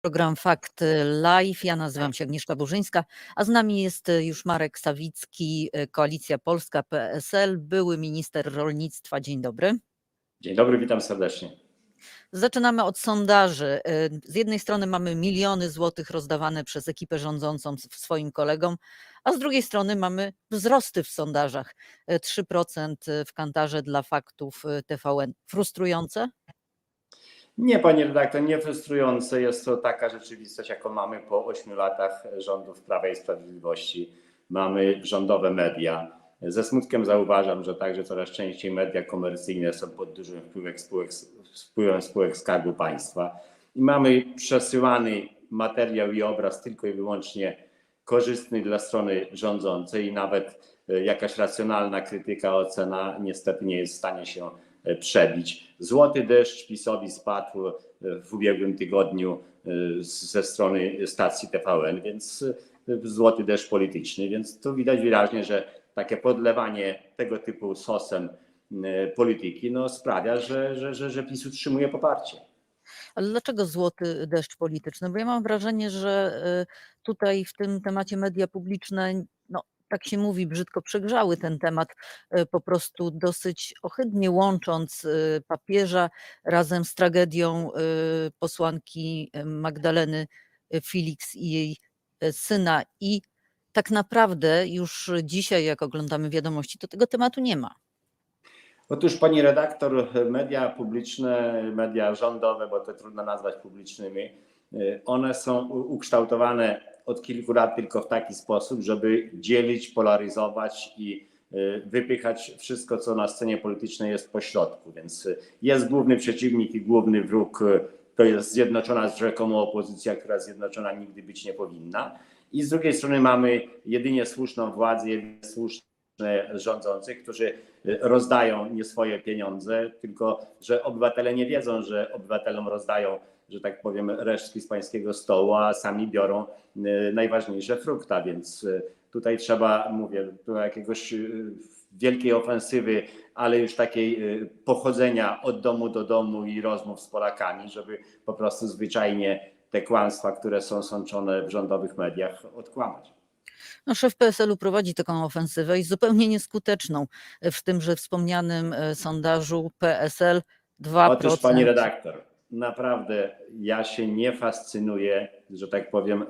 Program Fakt Live. Ja nazywam się Agnieszka Burzyńska, a z nami jest już Marek Sawicki, Koalicja Polska PSL, były minister rolnictwa. Dzień dobry. Dzień dobry, witam serdecznie. Zaczynamy od sondaży. Z jednej strony mamy miliony złotych rozdawane przez ekipę rządzącą swoim kolegom, a z drugiej strony mamy wzrosty w sondażach. 3% w kantarze dla faktów TVN. Frustrujące? Nie, panie redaktor, nie frustrujące. Jest to taka rzeczywistość, jaką mamy po 8 latach rządów Prawa i Sprawiedliwości. Mamy rządowe media. Ze smutkiem zauważam, że także coraz częściej media komercyjne są pod dużym wpływem spółek, wpływem spółek Skarbu Państwa. I mamy przesyłany materiał i obraz tylko i wyłącznie korzystny dla strony rządzącej i nawet jakaś racjonalna krytyka, ocena niestety nie jest w stanie się przebić. Złoty deszcz PiSowi spadł w ubiegłym tygodniu ze strony stacji TVN, więc złoty deszcz polityczny, więc tu widać wyraźnie, że takie podlewanie tego typu sosem polityki no, sprawia, że, że, że, że PiS utrzymuje poparcie. Ale dlaczego złoty deszcz polityczny? Bo ja mam wrażenie, że tutaj w tym temacie media publiczne tak się mówi, brzydko przegrzały ten temat, po prostu dosyć ohydnie łącząc papieża razem z tragedią posłanki Magdaleny Felix i jej syna. I tak naprawdę już dzisiaj, jak oglądamy wiadomości, to tego tematu nie ma. Otóż pani redaktor, media publiczne, media rządowe, bo to trudno nazwać publicznymi, one są ukształtowane od kilku lat tylko w taki sposób, żeby dzielić, polaryzować i wypychać wszystko, co na scenie politycznej jest pośrodku. Więc jest główny przeciwnik i główny wróg, to jest zjednoczona rzekomo opozycja, która zjednoczona nigdy być nie powinna. I z drugiej strony mamy jedynie słuszną władzę, jedynie słuszne rządzących, którzy rozdają nie swoje pieniądze, tylko że obywatele nie wiedzą, że obywatelom rozdają że tak powiem, resztki z pańskiego stołu, a sami biorą najważniejsze frukta, więc tutaj trzeba, mówię, do jakiegoś wielkiej ofensywy, ale już takiej pochodzenia od domu do domu i rozmów z Polakami, żeby po prostu zwyczajnie te kłamstwa, które są sączone w rządowych mediach, odkłamać. No, szef PSL-u prowadzi taką ofensywę i zupełnie nieskuteczną. W tymże wspomnianym sondażu PSL 2%. Otóż pani redaktor, naprawdę ja się nie fascynuję, że tak powiem,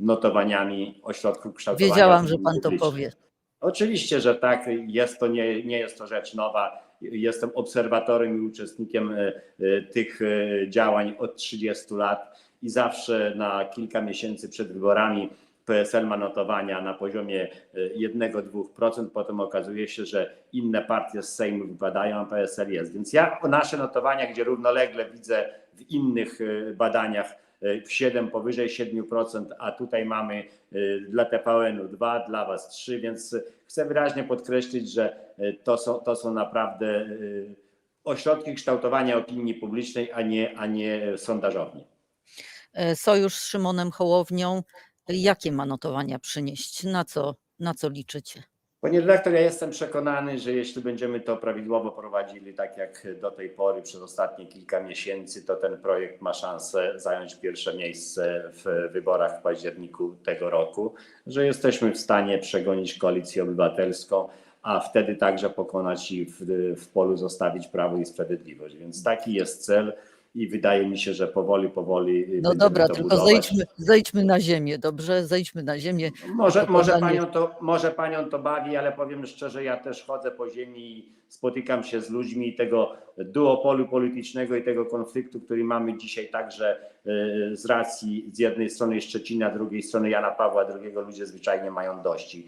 notowaniami ośrodków kształtowania. Wiedziałam, że pan to powie. Oczywiście, że tak. Jest to nie, nie jest to rzecz nowa. Jestem obserwatorem i uczestnikiem tych działań od 30 lat i zawsze na kilka miesięcy przed wyborami PSL ma notowania na poziomie 1-2%, potem okazuje się, że inne partie z Sejmu wypadają, a PSL jest. Więc ja nasze notowania, gdzie równolegle widzę w innych badaniach 7, powyżej 7%, a tutaj mamy dla TVN-u 2, dla Was 3, więc chcę wyraźnie podkreślić, że to są, to są naprawdę ośrodki kształtowania opinii publicznej, a nie, a nie sondażownie. Sojusz z Szymonem Hołownią jakie ma notowania przynieść? Na co, na co liczycie? Panie redaktor, ja jestem przekonany, że jeśli będziemy to prawidłowo prowadzili, tak jak do tej pory przez ostatnie kilka miesięcy, to ten projekt ma szansę zająć pierwsze miejsce w wyborach w październiku tego roku, że jesteśmy w stanie przegonić koalicję obywatelską, a wtedy także pokonać i w, w polu zostawić Prawo i Sprawiedliwość. Więc taki jest cel i wydaje mi się, że powoli, powoli. No dobra, tylko zejdźmy, zejdźmy na ziemię, dobrze? Zejdźmy na ziemię. Może, może, panią to, może panią to bawi, ale powiem szczerze, ja też chodzę po ziemi i spotykam się z ludźmi i tego duopolu politycznego i tego konfliktu, który mamy dzisiaj także z racji z jednej strony Szczecina, z drugiej strony Jana Pawła II, ludzie zwyczajnie mają dość.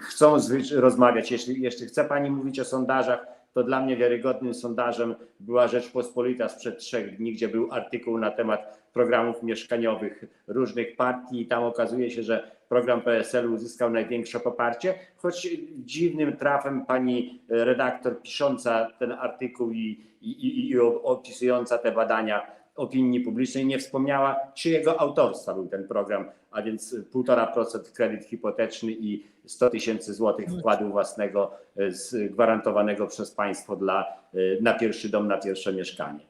Chcą rozmawiać. Jeśli, jeśli chce pani mówić o sondażach, to dla mnie wiarygodnym sondażem była Rzeczpospolita sprzed trzech dni, gdzie był artykuł na temat programów mieszkaniowych różnych partii i tam okazuje się, że program PSL uzyskał największe poparcie, choć dziwnym trafem pani redaktor pisząca ten artykuł i, i, i opisująca te badania opinii publicznej nie wspomniała, czyjego autorstwa był ten program, a więc 1,5% kredyt hipoteczny i 100 tysięcy złotych wkładu własnego gwarantowanego przez państwo dla, na pierwszy dom, na pierwsze mieszkanie.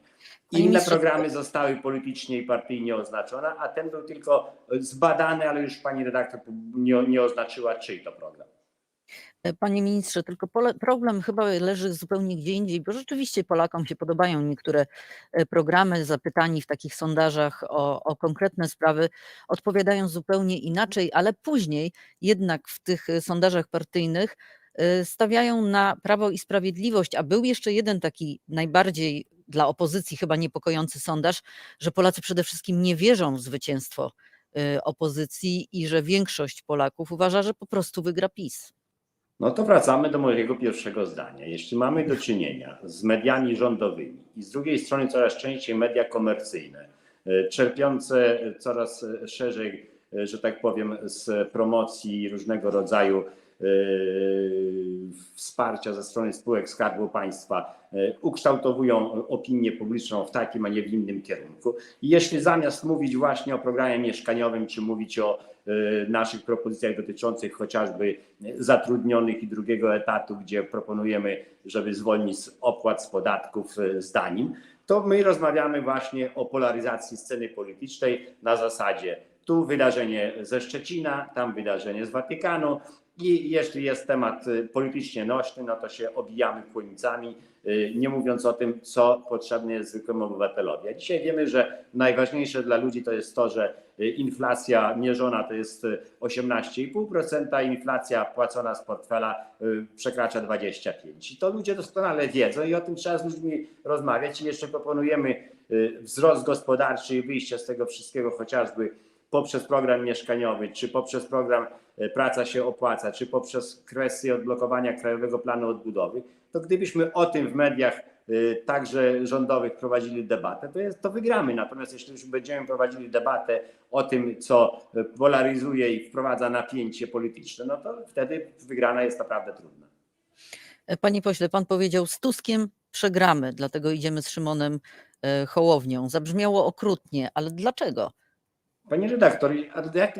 Inne programy zostały politycznie i partyjnie oznaczone, a ten był tylko zbadany, ale już pani redaktor nie, nie oznaczyła, czyj to program. E, Panie ministrze, tylko problem chyba leży zupełnie gdzie indziej, bo rzeczywiście Polakom się podobają niektóre e, programy, zapytani w takich sondażach o, o konkretne sprawy, odpowiadają zupełnie inaczej, ale później jednak w tych e, sondażach partyjnych stawiają na Prawo i Sprawiedliwość, a był jeszcze jeden taki najbardziej dla opozycji chyba niepokojący sondaż, że Polacy przede wszystkim nie wierzą w zwycięstwo opozycji i że większość Polaków uważa, że po prostu wygra PiS. No to wracamy do mojego pierwszego zdania. Jeśli mamy do czynienia z mediami rządowymi i z drugiej strony coraz częściej media komercyjne, e, czerpiące coraz szerzej, e, że tak powiem, z promocji różnego rodzaju e, wsparcia ze strony spółek Skarbu Państwa, ukształtowują opinię publiczną w takim, a nie w innym kierunku. I jeśli zamiast mówić właśnie o programie mieszkaniowym, czy mówić o naszych propozycjach dotyczących chociażby zatrudnionych i drugiego etatu, gdzie proponujemy, żeby zwolnić z opłat, z podatków, z danin, to my rozmawiamy właśnie o polaryzacji sceny politycznej na zasadzie tu wydarzenie ze Szczecina, tam wydarzenie z Watykanu i jeśli jest temat politycznie nośny, no to się obijamy kłonicami, nie mówiąc o tym, co potrzebne jest zwykłemu obywatelowi. A dzisiaj wiemy, że najważniejsze dla ludzi to jest to, że inflacja mierzona to jest 18,5%, a inflacja płacona z portfela przekracza 25%. I to ludzie doskonale wiedzą i o tym trzeba z ludźmi rozmawiać i jeszcze proponujemy wzrost gospodarczy i wyjście z tego wszystkiego chociażby poprzez program mieszkaniowy, czy poprzez program Praca się opłaca, czy poprzez kwestię odblokowania Krajowego Planu Odbudowy, to gdybyśmy o tym w mediach także rządowych prowadzili debatę, to, jest, to wygramy. Natomiast jeśli już będziemy prowadzili debatę o tym, co polaryzuje i wprowadza napięcie polityczne, no to wtedy wygrana jest naprawdę trudna. E, Panie pośle, pan powiedział z Tuskiem przegramy, dlatego idziemy z Szymonem e, Hołownią. Zabrzmiało okrutnie, ale dlaczego? Panie redaktor,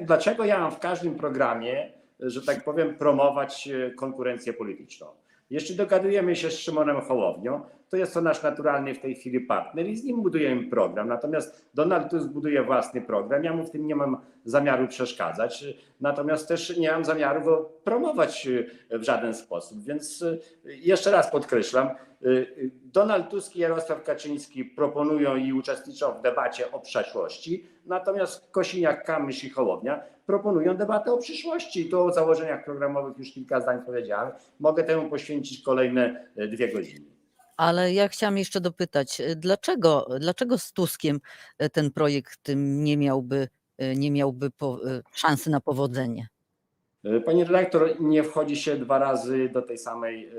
dlaczego ja mam w każdym programie, że tak powiem, promować konkurencję polityczną? Jeśli dogadujemy się z Szymonem Hołownią, to jest to nasz naturalny w tej chwili partner i z nim budujemy program. Natomiast Donald Tusk buduje własny program. Ja mu w tym nie mam zamiaru przeszkadzać, natomiast też nie mam zamiaru go promować w żaden sposób. Więc jeszcze raz podkreślam, Donald Tusk i Jarosław Kaczyński proponują i uczestniczą w debacie o przeszłości, natomiast Kosiniak-Kamysz i Hołownia proponują debatę o przyszłości. To o założeniach programowych już kilka zdań powiedziałem. Mogę temu poświęcić kolejne dwie godziny. Ale ja chciałam jeszcze dopytać, dlaczego, dlaczego z Tuskiem e, ten projekt nie miałby, e, nie miałby po, szansy na powodzenie? Pani redaktor, nie wchodzi się dwa razy do tej samej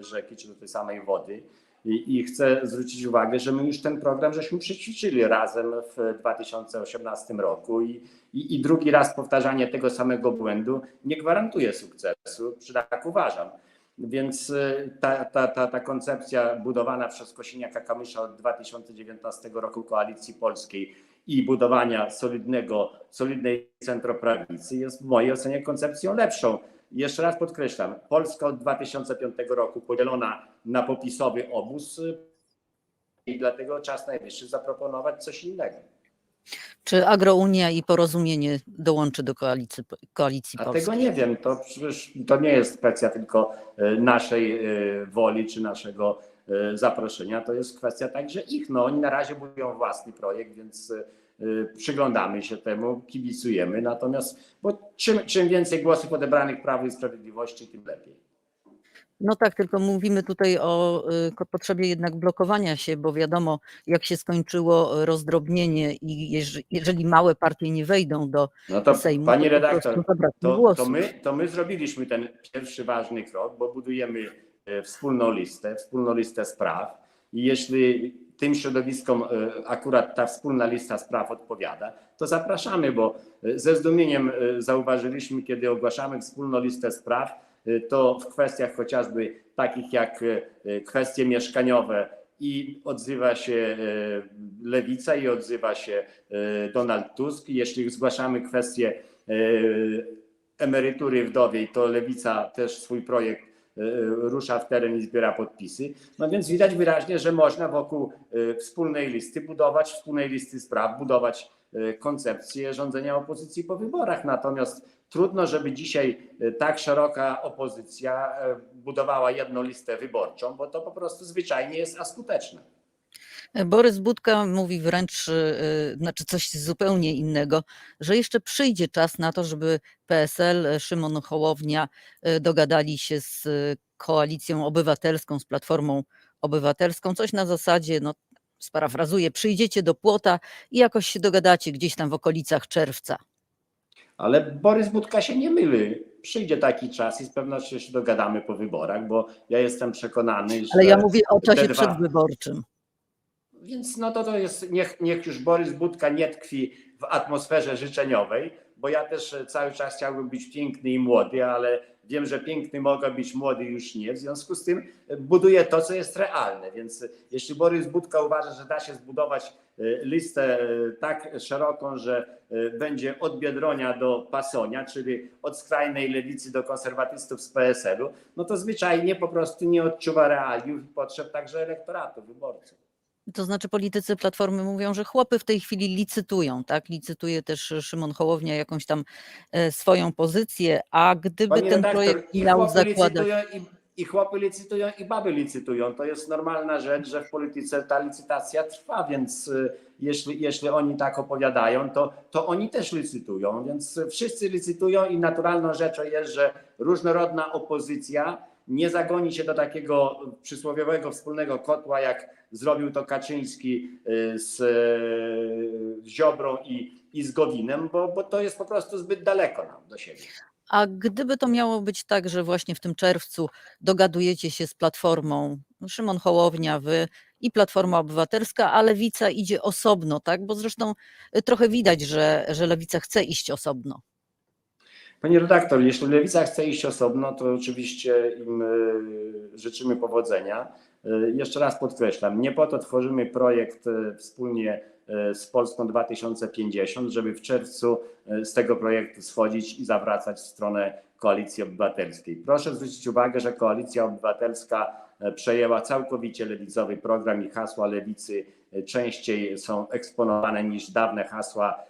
rzeki czy do tej samej wody. I, I, chcę zwrócić uwagę, że my już ten program żeśmy przećwiczyli razem w 2018 roku i, i, i drugi raz powtarzanie tego samego błędu nie gwarantuje sukcesu, przynajmniej tak uważam. Więc ta, ta, ta, ta koncepcja budowana przez Kosiniaka Kamysza od 2019 roku Koalicji Polskiej i budowania solidnego, solidnej centroprawicy jest w mojej ocenie koncepcją lepszą. Jeszcze raz podkreślam, Polska od 2005 roku podzielona na popisowy obóz i dlatego czas najwyższy zaproponować coś innego. Czy Agrounia i Porozumienie dołączy do koalicji, koalicji A polskiej? tego nie wiem, to przecież to nie jest kwestia tylko naszej woli czy naszego zaproszenia, to jest kwestia także ich. No oni na razie budują własny projekt, więc przyglądamy się temu, kibicujemy, natomiast bo czym, czym więcej głosów odebranych Prawu i Sprawiedliwości, tym lepiej. No tak, tylko mówimy tutaj o y, potrzebie jednak blokowania się, bo wiadomo, jak się skończyło rozdrobnienie i jeż- jeżeli małe partie nie wejdą do No to Sejmu, pani redaktor, to, to, my, to my zrobiliśmy ten pierwszy ważny krok, bo budujemy e, wspólną listę, wspólną listę spraw i jeśli tym środowiskom e, akurat ta wspólna lista spraw odpowiada, to zapraszamy, bo e, ze zdumieniem e, zauważyliśmy, kiedy ogłaszamy wspólną listę spraw, e, to w kwestiach chociażby takich jak e, kwestie mieszkaniowe i odzywa się e, Lewica i odzywa się e, Donald Tusk. Jeśli zgłaszamy kwestię emerytury wdowiej, to Lewica też swój projekt rusza w teren i zbiera podpisy. No więc widać wyraźnie, że można wokół wspólnej listy budować, wspólnej listy spraw, budować koncepcję rządzenia opozycji po wyborach. Natomiast trudno, żeby dzisiaj y, tak szeroka opozycja y, budowała jedną listę wyborczą, bo to po prostu zwyczajnie jest askuteczne. Borys Budka mówi wręcz, znaczy coś zupełnie innego, że jeszcze przyjdzie czas na to, żeby PSL, Szymon Hołownia dogadali się z koalicją obywatelską, z Platformą Obywatelską. Coś na zasadzie, no sparafrazuję, przyjdziecie do płota i jakoś się dogadacie gdzieś tam w okolicach czerwca. Ale Borys Budka się nie myli. Przyjdzie taki czas i z pewnością się dogadamy po wyborach, bo ja jestem przekonany, że. Ale ja mówię o czasie dwa- przedwyborczym. Więc no to, to jest, niech, niech już Borys Budka nie tkwi w atmosferze życzeniowej, bo ja też cały czas chciałbym być piękny i młody, ale wiem, że piękny mogę być, młody już nie. W związku z tym e, buduję to, co jest realne. Więc e, jeśli Borys Budka uważa, że da się zbudować e, listę tak szeroką, że będzie od Biedronia do Pasonia, czyli od skrajnej lewicy do konserwatystów z PSL-u, no to zwyczajnie po prostu nie odczuwa realiów i potrzeb także elektoratu, wyborców. To znaczy politycy Platformy mówią, że chłopy w tej chwili licytują, tak? Licytuje też Szymon Hołownia jakąś tam e, swoją pozycję, a gdyby Panie ten redaktor, projekt miał zakładać... i, I chłopy licytują, i baby licytują. To jest normalna rzecz, że w polityce ta licytacja trwa, więc y, jeśli, jeśli oni tak opowiadają, to, to oni też licytują. Więc wszyscy licytują i naturalną rzeczą jest, że różnorodna opozycja nie zagoni się do takiego przysłowiowego wspólnego kotła, jak zrobił to Kaczyński y, z y, Ziobrą i, i z Gowinem, bo, bo to jest po prostu zbyt daleko nam do siebie. A gdyby to miało być tak, że właśnie w tym czerwcu dogadujecie się z Platformą, Szymon Hołownia, wy i Platforma Obywatelska, a Lewica idzie osobno, tak? Bo zresztą y, trochę widać, że, że Lewica chce iść osobno. Panie redaktor, jeśli Lewica chce iść osobno, to oczywiście im y, życzymy powodzenia. Y, Jeszcze raz podkreślam, nie po to tworzymy projekt y, wspólnie z Polską 2050, żeby w czerwcu z tego projektu schodzić i zawracać w stronę Koalicji Obywatelskiej. Proszę zwrócić uwagę, że Koalicja Obywatelska przejęła całkowicie lewicowy program i hasła lewicy częściej są eksponowane niż dawne hasła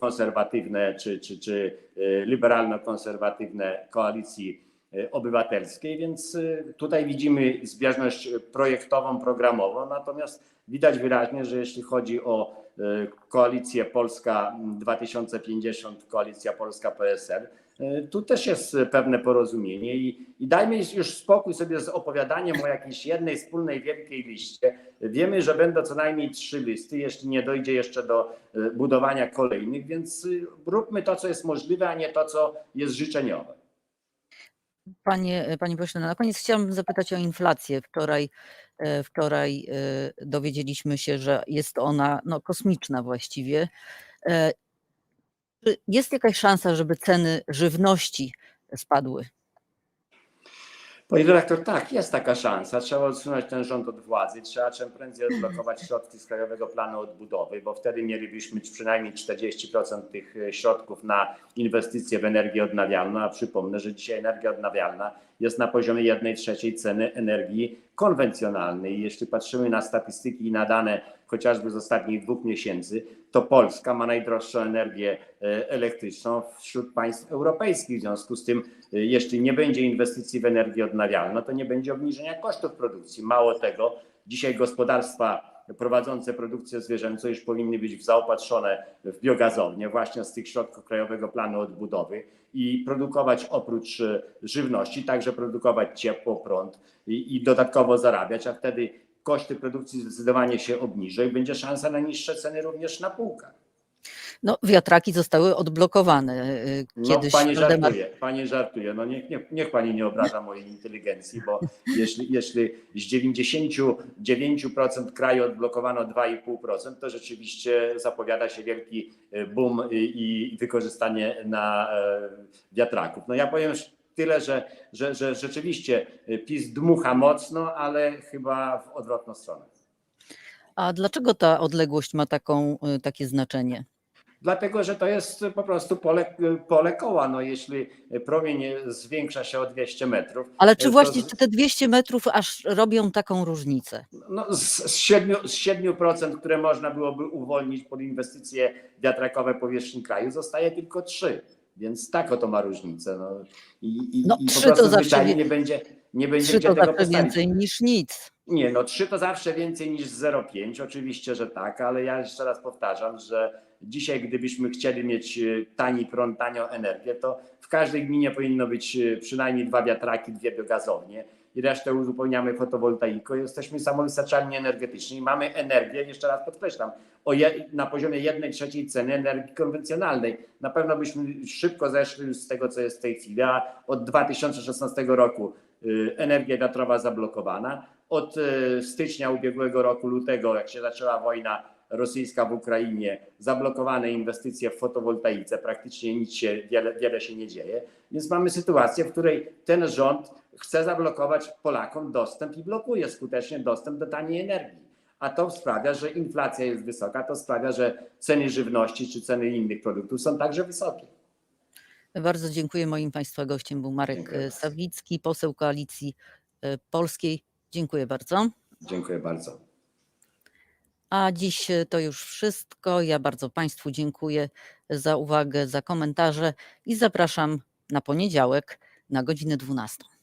konserwatywne czy, czy, czy y, liberalno-konserwatywne koalicji y, obywatelskiej, więc tutaj widzimy zbieżność projektową, programową, natomiast widać wyraźnie, że jeśli chodzi o koalicję Polska 2050, koalicja Polska PSL, tu też jest pewne porozumienie i, i dajmy już spokój sobie z opowiadaniem o jakiejś jednej wspólnej wielkiej liście. Wiemy, że będą co najmniej trzy listy, jeśli nie dojdzie jeszcze do y, budowania kolejnych, więc y, róbmy to, co jest możliwe, a nie to, co jest życzeniowe. Panie, panie pośle, na koniec chciałabym zapytać o inflację. Wczoraj, e, wczoraj e, dowiedzieliśmy się, że jest ona no, kosmiczna właściwie. Czy jest jakaś szansa, żeby ceny żywności spadły? Panie dyrektor, tak, jest taka szansa. Trzeba odsunąć ten rząd od władzy. Trzeba czym prędzej odblokować środki z Krajowego Planu Odbudowy, bo wtedy mielibyśmy przynajmniej 40% tych e, środków na inwestycje w energię odnawialną. A przypomnę, że dzisiaj energia odnawialna jest na poziomie 1 trzeciej ceny energii konwencjonalnej. Jeśli patrzymy na statystyki i na dane chociażby z ostatnich dwóch miesięcy, to Polska ma najdroższą energię e, elektryczną wśród państw europejskich. W związku z tym, e, jeśli nie będzie inwestycji w energię odnawialną, to nie będzie obniżenia kosztów produkcji. Mało tego, dzisiaj gospodarstwa prowadzące produkcję zwierzęcą już powinny być zaopatrzone w biogazownię właśnie z tych środków Krajowego Planu Odbudowy i produkować oprócz e, żywności, także produkować ciepło, prąd i, i dodatkowo zarabiać, a wtedy koszty produkcji zdecydowanie się obniżą i będzie szansa na niższe ceny również na półkach. No, wiatraki zostały odblokowane. e, No, Kiedyś pani Waldemar- żartuje, pani żartuje. No niech, niech, niech pani nie obraża mojej inteligencji, bo jeśli, jeśli z 99% kraju odblokowano 2,5%, to rzeczywiście zapowiada się wielki e, boom i, i wykorzystanie na e, wiatraków. No ja powiem tyle, że, że, że rzeczywiście PiS dmucha mocno, ale chyba w odwrotną stronę. A dlaczego ta odległość ma taką, takie znaczenie? Dlatego, że to jest po prostu pole, pole koła. No, jeśli promień zwiększa się o 200 metrów. Ale czy właśnie te 200 metrów aż robią taką różnicę? No, z, z, 7, z 7%, które można byłoby uwolnić pod inwestycje wiatrakowe powierzchni kraju, zostaje tylko 3. Więc tak oto ma różnicę. No. I, i, No, i po trzy prostu zwyczajnie nie będzie, nie będzie Trzy to tego zawsze postawić. więcej niż nic. Nie, no 3 to zawsze więcej niż 0,5. Oczywiście, że tak, ale ja jeszcze raz powtarzam, że dzisiaj, gdybyśmy chcieli mieć e, tani prąd, tanią energię, to w każdej gminie powinno być e, przynajmniej dwa wiatraki, dwie biogazownie i resztę uzupełniamy fotowoltaiką. Jesteśmy samowystarczalni energetycznie i mamy energię, jeszcze raz podkreślam, na poziomie jednej trzeciej ceny energii konwencjonalnej. Na pewno byśmy szybko zeszli z tego, co jest w tej chwili, a od 2016 roku y, energia wiatrowa zablokowana. Od stycznia ubiegłego roku, lutego, jak się zaczęła wojna rosyjska w Ukrainie, zablokowane inwestycje w fotowoltaice, praktycznie nic się, wiele, wiele się nie dzieje. Więc mamy sytuację, w której ten rząd chce zablokować Polakom dostęp i blokuje skutecznie dostęp do taniej energii. A to sprawia, że inflacja jest wysoka, to sprawia, że ceny żywności czy ceny innych produktów są także wysokie. Bardzo dziękuję. Moim Państwa gościem był Marek Dziękuję e, bardzo. Sawicki, poseł Koalicji e, Polskiej. Dziękuję bardzo. Dziękuję bardzo. A dziś e, to już wszystko. Ja bardzo Państwu dziękuję za uwagę, za komentarze i zapraszam na poniedziałek na godzinę 12.